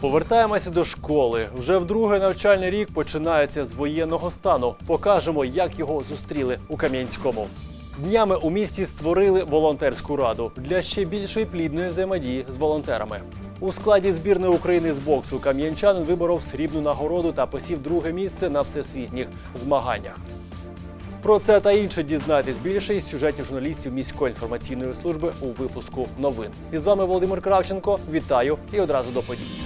Повертаємося до школи. Вже вдруге навчальний рік починається з воєнного стану. Покажемо, як його зустріли у Кам'янському. Днями у місті створили волонтерську раду для ще більшої плідної взаємодії з волонтерами. У складі збірної України з боксу кам'янчанин виборов срібну нагороду та посів друге місце на всесвітніх змаганнях. Про це та інше дізнайтесь більше із сюжетів журналістів міської інформаційної служби у випуску новин. І з вами Володимир Кравченко. Вітаю і одразу до подій.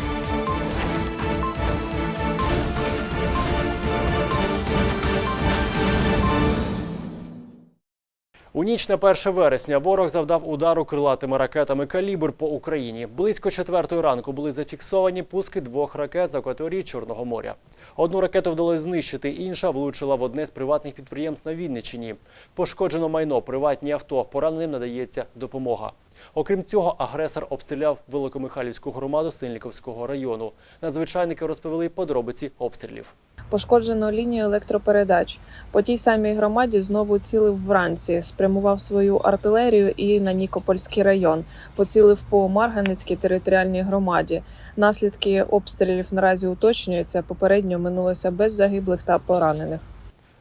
У ніч на 1 вересня ворог завдав удару крилатими ракетами калібр по Україні. Близько четвертої ранку були зафіксовані пуски двох ракет з акваторії Чорного моря. Одну ракету вдалося знищити, інша влучила в одне з приватних підприємств на Вінниччині. Пошкоджено майно, приватні авто. Пораненим надається допомога. Окрім цього, агресор обстріляв Великомихайлівську громаду Синліковського району. Надзвичайники розповіли подробиці обстрілів. Пошкоджено лінію електропередач. По тій самій громаді знову цілив вранці, спрямував свою артилерію і на Нікопольський район. Поцілив по Марганецькій територіальній громаді. Наслідки обстрілів наразі уточнюються. Попередньо минулося без загиблих та поранених.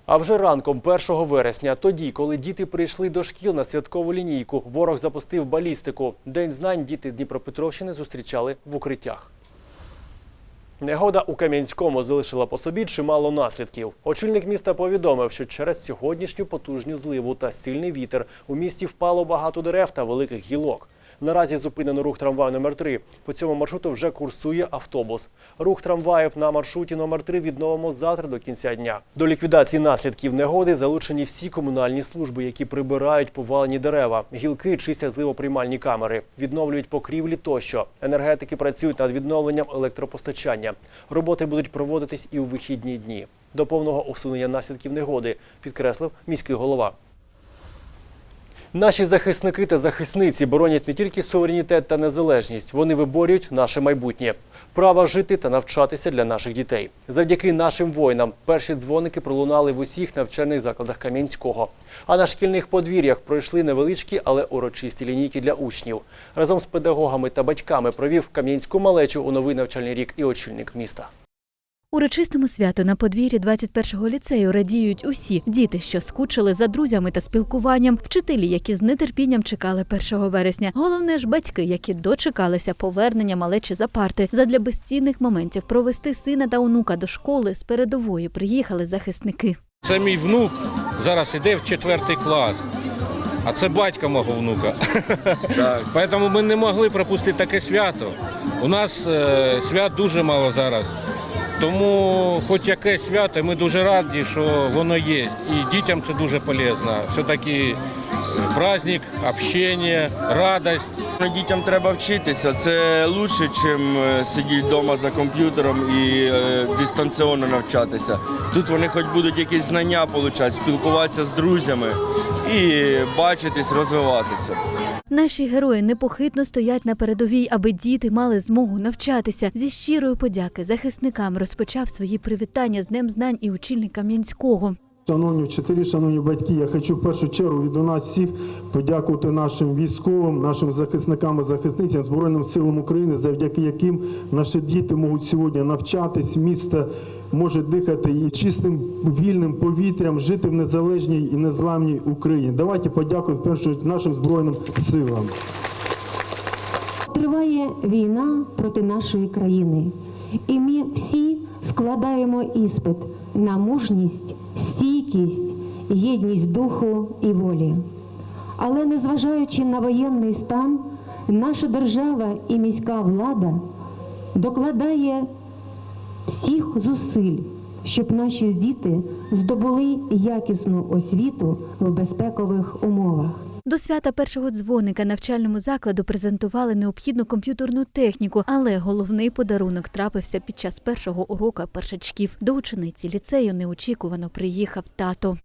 А вже ранком 1 вересня, тоді, коли діти прийшли до шкіл на святкову лінійку, ворог запустив балістику. День знань діти Дніпропетровщини зустрічали в укриттях. Негода у Кам'янському залишила по собі чимало наслідків. Очільник міста повідомив, що через сьогоднішню потужню зливу та сильний вітер у місті впало багато дерев та великих гілок. Наразі зупинено рух трамваю номер 3 По цьому маршруту вже курсує автобус. Рух трамваїв на маршруті номер 3 відновимо завтра до кінця дня. До ліквідації наслідків негоди залучені всі комунальні служби, які прибирають повалені дерева, гілки чистять зливоприймальні камери, відновлюють покрівлі тощо. Енергетики працюють над відновленням електропостачання. Роботи будуть проводитись і у вихідні дні. До повного усунення наслідків негоди, підкреслив міський голова. Наші захисники та захисниці боронять не тільки суверенітет та незалежність, вони виборюють наше майбутнє, право жити та навчатися для наших дітей. Завдяки нашим воїнам перші дзвоники пролунали в усіх навчальних закладах Кам'янського. А на шкільних подвір'ях пройшли невеличкі, але урочисті лінійки для учнів. Разом з педагогами та батьками провів кам'янську малечу у новий навчальний рік і очільник міста. Урочистому святу на подвір'ї 21-го ліцею радіють усі діти, що скучили за друзями та спілкуванням, вчителі, які з нетерпінням чекали 1 вересня. Головне ж батьки, які дочекалися повернення малечі за парти. Задля безцінних моментів провести сина та онука до школи з передової приїхали захисники. Це мій внук зараз іде в четвертий клас. А це батько мого внука. Тому ми не могли пропустити таке свято. У нас е, свят дуже мало зараз. Тому хоч яке свято, ми дуже раді, що воно є. І дітям це дуже полезно. Все-таки праздник, общення, радость. Дітям треба вчитися. Це краще, ніж сидіти вдома за комп'ютером і е, дистанційно навчатися. Тут вони хоч будуть якісь знання отримати, спілкуватися з друзями і бачитись, розвиватися. Наші герої непохитно стоять на передовій, аби діти мали змогу навчатися. Зі щирої подяки захисникам розпочав свої привітання з Днем знань і очільник Кам'янського. Шановні вчителі, шановні батьки, я хочу в першу чергу від у нас всіх подякувати нашим військовим, нашим захисникам і захисницям Збройним силам України, завдяки яким наші діти можуть сьогодні навчатись, місто може дихати і чистим вільним повітрям, жити в незалежній і незламній Україні. Давайте подякуємо в першу нашим збройним силам. Триває війна проти нашої країни, і ми всі складаємо іспит на мужність, стійкість, єдність духу і волі. Але незважаючи на воєнний стан, наша держава і міська влада докладає всіх зусиль, щоб наші діти здобули якісну освіту в безпекових умовах. До свята першого дзвоника навчальному закладу презентували необхідну комп'ютерну техніку, але головний подарунок трапився під час першого уроку першачків. До учениці ліцею неочікувано приїхав тато.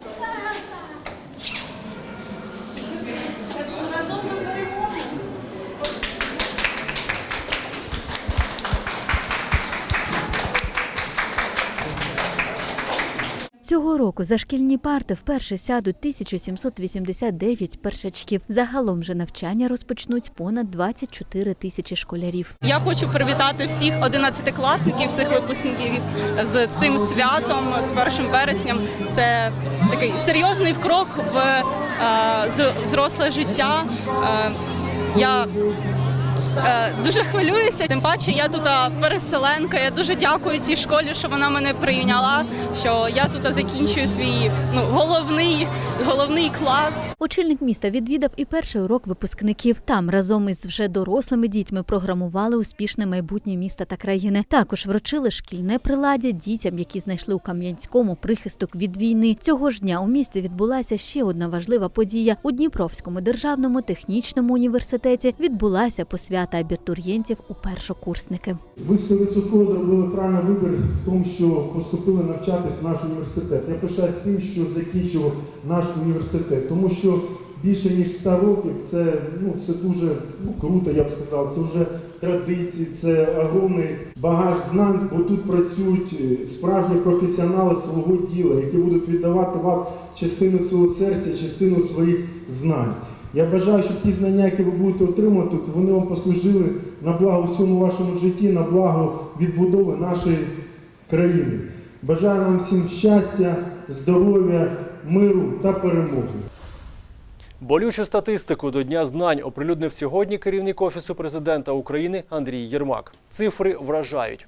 Цього року за шкільні парти вперше сядуть 1789 першачків. Загалом же навчання розпочнуть понад 24 тисячі школярів. Я хочу привітати всіх одинадцятикласників, всіх випускників з цим святом, з першим вересням. Це такий серйозний крок в е, з- життя. Е, я дуже хвилююся, тим паче я тут переселенка. Я дуже дякую цій школі, що вона мене прийняла. Що я тут закінчую свій ну головний головний клас. Очільник міста відвідав і перший урок випускників. Там разом із вже дорослими дітьми програмували успішне майбутнє міста та країни. Також вручили шкільне приладдя дітям, які знайшли у Кам'янському прихисток від війни. Цього ж дня у місті відбулася ще одна важлива подія. У Дніпровському державному технічному університеті відбулася посвята абітурієнтів у першокурсники. Ви 100% зробили правильний вибір в тому, що поступили навчатись в наш університет. Я пишаюсь тим, що закінчив наш університет, тому що більше ніж 100 років це, ну, це дуже ну, круто, я б сказав. Це вже традиції, це огромний багаж знань, бо тут працюють е, справжні професіонали свого діла, які будуть віддавати вас частину свого серця, частину своїх знань. Я бажаю, щоб ті знання, які ви будете отримувати вони вам послужили на благо всьому вашому житті, на благо відбудови нашої країни. Бажаю нам всім щастя, здоров'я, миру та перемоги. Болючу статистику до Дня знань оприлюднив сьогодні керівник Офісу президента України Андрій Єрмак. Цифри вражають.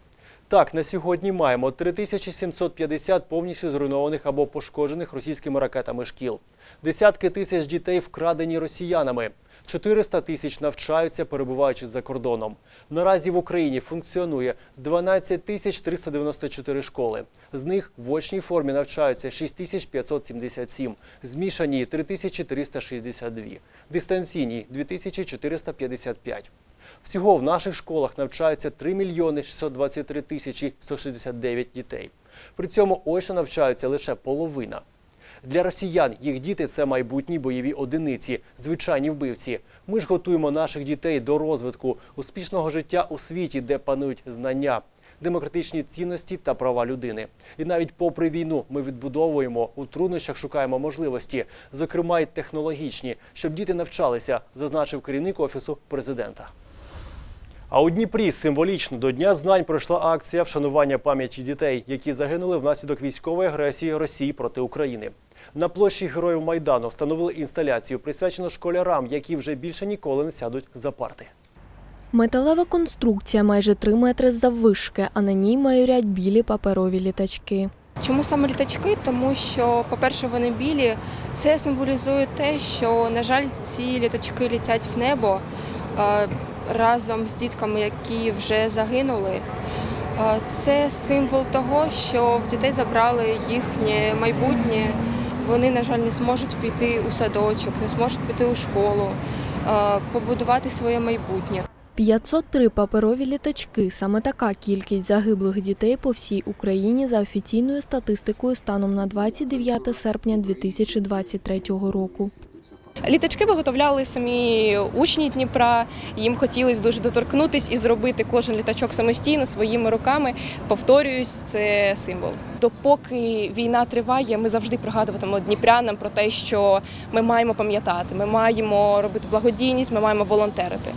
Так, на сьогодні маємо 3750 повністю зруйнованих або пошкоджених російськими ракетами шкіл. Десятки тисяч дітей вкрадені росіянами. 400 тисяч навчаються, перебуваючи за кордоном. Наразі в Україні функціонує 12 тисяч 394 школи. З них в очній формі навчаються 6577, змішані 3362, дистанційні 2455. Всього в наших школах навчаються 3 мільйони 623 тисячі 169 дітей. При цьому очно навчаються лише половина. Для росіян їх діти це майбутні бойові одиниці, звичайні вбивці. Ми ж готуємо наших дітей до розвитку успішного життя у світі, де панують знання, демократичні цінності та права людини. І навіть попри війну ми відбудовуємо у труднощах, шукаємо можливості, зокрема й технологічні, щоб діти навчалися, зазначив керівник офісу президента. А у Дніпрі символічно до Дня знань пройшла акція вшанування пам'яті дітей, які загинули внаслідок військової агресії Росії проти України. На площі Героїв Майдану встановили інсталяцію, присвячену школярам, які вже більше ніколи не сядуть за парти. Металева конструкція майже 3 метри заввишки, а на ній майорять білі паперові літачки. Чому саме літачки? Тому що, по-перше, вони білі. Це символізує те, що, на жаль, ці літачки літять в небо е, разом з дітками, які вже загинули. Е, Це символ того, що в дітей забрали їхнє майбутнє. Вони, на жаль, не зможуть піти у садочок, не зможуть піти у школу, е, побудувати своє майбутнє. 503 паперові літачки саме така кількість загиблих дітей по всій Україні за офіційною статистикою станом на 29 серпня 2023 року. Літачки виготовляли самі учні Дніпра. Їм хотілося дуже доторкнутись і зробити кожен літачок самостійно своїми руками. Повторююсь, це символ. Допоки війна триває, ми завжди пригадуватимемо дніпрянам про те, що ми маємо пам'ятати, ми маємо робити благодійність, ми маємо волонтерити.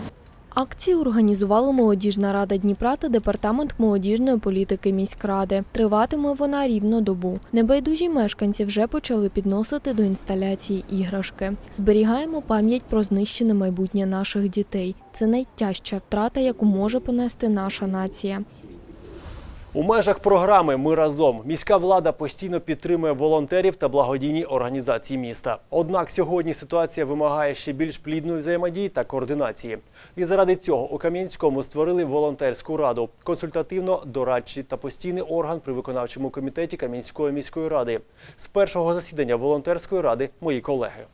Акцію організувала молодіжна рада Дніпра та департамент молодіжної політики міськради. Триватиме вона рівно добу. Небайдужі мешканці вже почали підносити до інсталяції іграшки. Зберігаємо пам'ять про знищене майбутнє наших дітей. Це найтяжча втрата, яку може понести наша нація. У межах програми Ми разом міська влада постійно підтримує волонтерів та благодійні організації міста. Однак сьогодні ситуація вимагає ще більш плідної взаємодії та координації. І заради цього у Кам'янському створили волонтерську раду, консультативно-дорадчий та постійний орган при виконавчому комітеті Кам'янської міської ради. З першого засідання волонтерської ради мої колеги.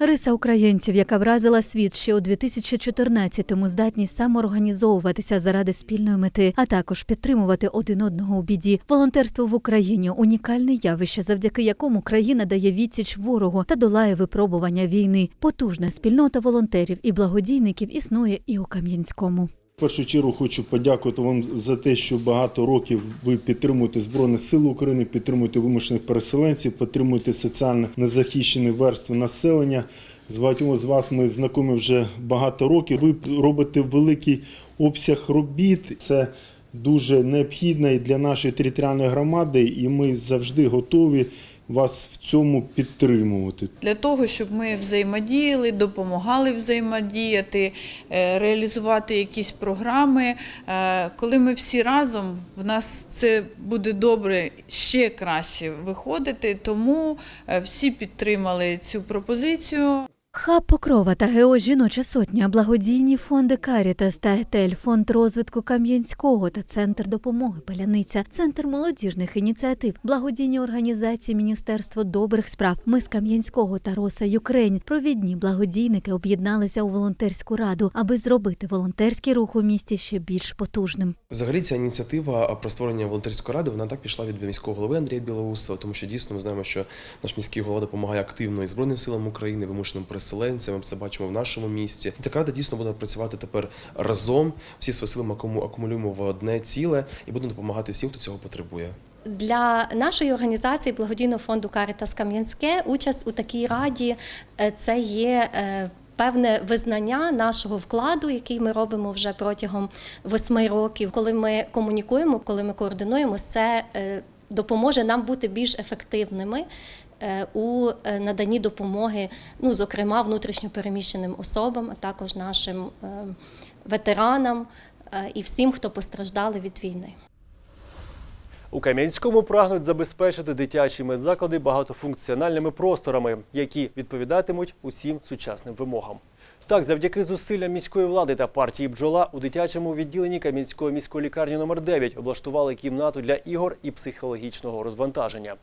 Риса українців, яка вразила світ ще у 2014-му, здатність самоорганізовуватися заради спільної мети, а також підтримувати один одного у біді. Волонтерство в Україні унікальне явище, завдяки якому країна дає відсіч ворогу та долає випробування війни. Потужна спільнота волонтерів і благодійників існує і у Кам'янському. В першу чергу хочу подякувати вам за те, що багато років ви підтримуєте Збройні Сили України, підтримуєте вимушених переселенців, підтримуєте соціально незахищені верстви населення. З багатьма з вас ми знайомі вже багато років. Ви робите великий обсяг робіт. Це дуже необхідно і для нашої територіальної громади, і ми завжди готові вас в цьому підтримувати. для того, щоб ми взаємодіяли, допомагали взаємодіяти, е, реалізувати якісь програми. Е, Коли ми всі разом, в нас це буде добре ще краще виходити. Тому е, всі підтримали цю пропозицію. Хаб Покрова та ГО Жіноча сотня, благодійні фонди Карітас та Етель, фонд розвитку Кам'янського та Центр допомоги Паляниця, Центр молодіжних ініціатив, благодійні організації Міністерство добрих справ, Мис Кам'янського та Роса Юкрейн. Провідні благодійники об'єдналися у волонтерську раду, аби зробити волонтерський рух у місті ще більш потужним. Взагалі ця ініціатива про створення волонтерської ради вона так пішла від міського голови Андрія Білоусова, тому що дійсно ми знаємо, що наш міський голова допомагає активно і Збройним силам України, вимушеним переселенцям. Ми це бачимо в нашому місті. І така рада дійсно буде працювати тепер разом. Всі свої сили ми акумулюємо в одне ціле і будемо допомагати всім, хто цього потребує. Для нашої організації благодійного фонду Карітас Кам'янське участь у такій раді е, це є. е, Певне визнання нашого вкладу, який ми робимо вже протягом восьми років. Коли ми комунікуємо, коли ми координуємося, це е, допоможе нам бути більш ефективними у е, наданні допомоги, ну зокрема внутрішньопереміщеним особам, а також нашим е, ветеранам е, і всім, хто постраждали від війни. У Кам'янському прагнуть забезпечити дитячі медзаклади багатофункціональними просторами, які відповідатимуть усім сучасним вимогам. Так, завдяки зусиллям міської влади та партії бджола у дитячому відділенні Кам'янської міської лікарні номер 9 облаштували кімнату для ігор і психологічного розвантаження.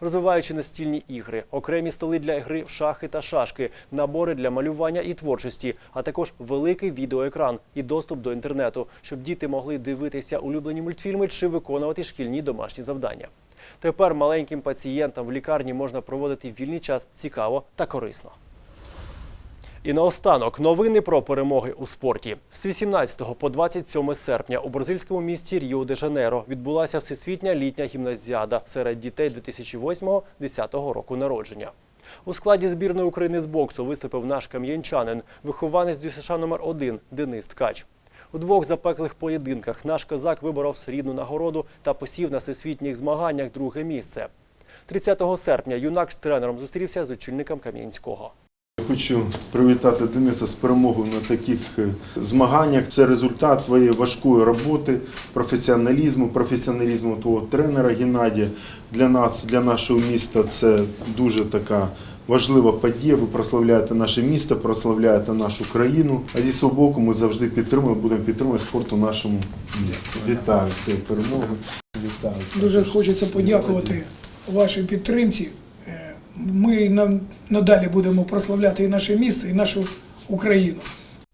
Розвиваючи настільні ігри, окремі столи для гри в шахи та шашки, набори для малювання і творчості, а також великий відеоекран і доступ до інтернету, щоб діти могли дивитися улюблені мультфільми чи виконувати шкільні домашні завдання. Тепер маленьким пацієнтам в лікарні можна проводити вільний час цікаво та корисно. І наостанок новини про перемоги у спорті. З 18 по 27 серпня у бразильському місті Ріо-де-Жанейро відбулася всесвітня літня гімназіада серед дітей 2008-10 року народження. У складі збірної України з боксу виступив наш кам'янчанин, вихованець ДЮСШ номер 1 Денис Ткач. У двох запеклих поєдинках наш козак виборов срібну нагороду та посів на всесвітніх змаганнях друге місце. 30 серпня юнак з тренером зустрівся з очільником Кам'янського. Хочу привітати Дениса з перемогою на таких е, змаганнях. Це результат твоєї важкої роботи, професіоналізму, професіоналізму твого тренера Геннадія. Для нас, для нашого міста, це дуже така важлива подія. Ви прославляєте наше місто, прославляєте нашу країну. А зі свого боку ми завжди підтримуємо, будемо підтримувати спорт у нашому місті. Вітаю цією перемогою. Вітаю. Дуже хочеться подякувати вашій підтримці. Ми нам надалі будемо прославляти і наше місто, і нашу Україну.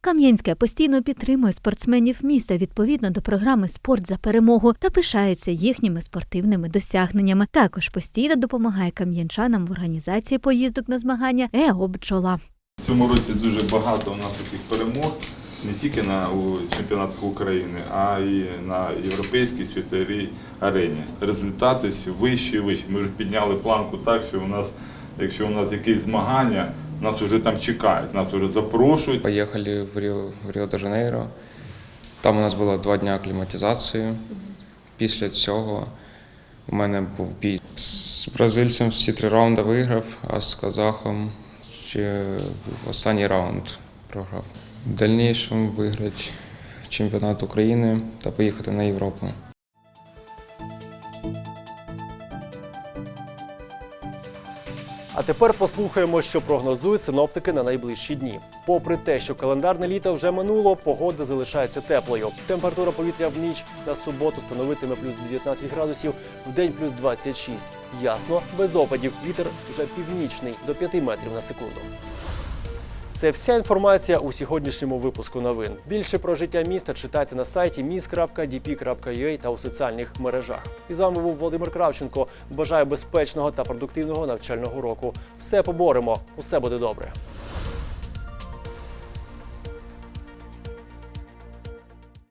Кам'янське постійно підтримує спортсменів міста відповідно до програми Спорт за перемогу та пишається їхніми спортивними досягненнями. Також постійно допомагає кам'янчанам в організації поїздок на змагання ЕО «Бджола». В цьому році дуже багато у нас таких перемог не тільки на у чемпіонатах України, а й на європейській світовій арені. Результати всі вищі і вищі. Ми вже підняли планку так, що у нас, якщо у нас якісь змагання, нас вже там чекають, нас вже запрошують. Поехали в Рио-де-Жанейро. Там у нас було два дні акліматизації. Після цього у мене був бій. З бразильцем всі три раунди виграв, а з казахом ще останній раунд програв. В дальнішому виграти чемпіонат України та поїхати на Європу. А тепер послухаємо, що прогнозують синоптики на найближчі дні. Попри те, що календарне літо вже минуло, погода залишається теплою. Температура повітря в ніч на суботу становитиме плюс 19 градусів, в день плюс 26. Ясно, без опадів. Вітер вже північний до 5 метрів на секунду. Це вся інформація у сьогоднішньому випуску новин. Більше про життя міста читайте на сайті mis.dp.ua та у соціальних мережах. І з вами був Володимир Кравченко. Бажаю безпечного та продуктивного навчального року. Все поборемо, усе буде добре.